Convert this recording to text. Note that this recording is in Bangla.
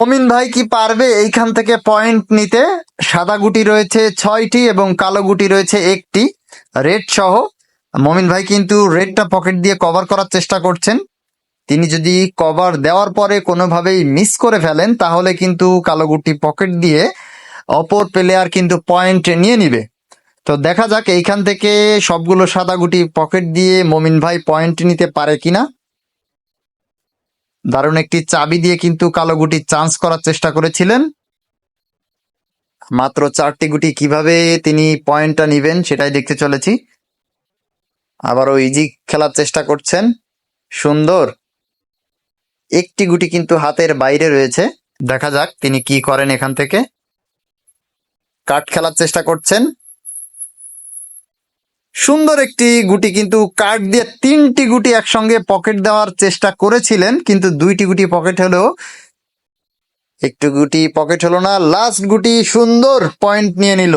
অমিন ভাই কি পারবে এইখান থেকে পয়েন্ট নিতে? সাদা গুটি রয়েছে ছয়টি এবং কালো গুটি রয়েছে একটি। রেড সহ। মমিন ভাই কিন্তু রেডটা পকেট দিয়ে কভার করার চেষ্টা করছেন। তিনি যদি কভার দেওয়ার পরে কোনোভাবেই মিস করে ফেলেন, তাহলে কিন্তু কালো গুটি পকেট দিয়ে অপর প্লেয়ার কিন্তু পয়েন্ট নিয়ে নিবে। তো দেখা যাক এইখান থেকে সবগুলো সাদা গুটি পকেট দিয়ে মমিন ভাই পয়েন্ট নিতে পারে কিনা। দারুণ একটি চাবি দিয়ে কিন্তু কালো গুটি চান্স করার চেষ্টা করেছিলেন। মাত্র চারটি গুটি কীভাবে তিনি পয়েন্টটা নিবেন সেটাই দেখতে চলেছি। আবারও ইজি খেলার চেষ্টা করছেন। সুন্দর। একটি গুটি কিন্তু হাতের বাইরে রয়েছে। দেখা যাক তিনি কি করেন এখান থেকে। কাট খেলার চেষ্টা করছেন। সুন্দর একটি গুটি কিন্তু কাট দিয়ে তিনটি গুটি একসঙ্গে পকেট দেওয়ার চেষ্টা করেছিলেন, কিন্তু দুইটি গুটি পকেট হলেও একটু গুটি পকেট হলো না, লাস্ট গুটি সুন্দর পয়েন্ট নিয়ে নিল।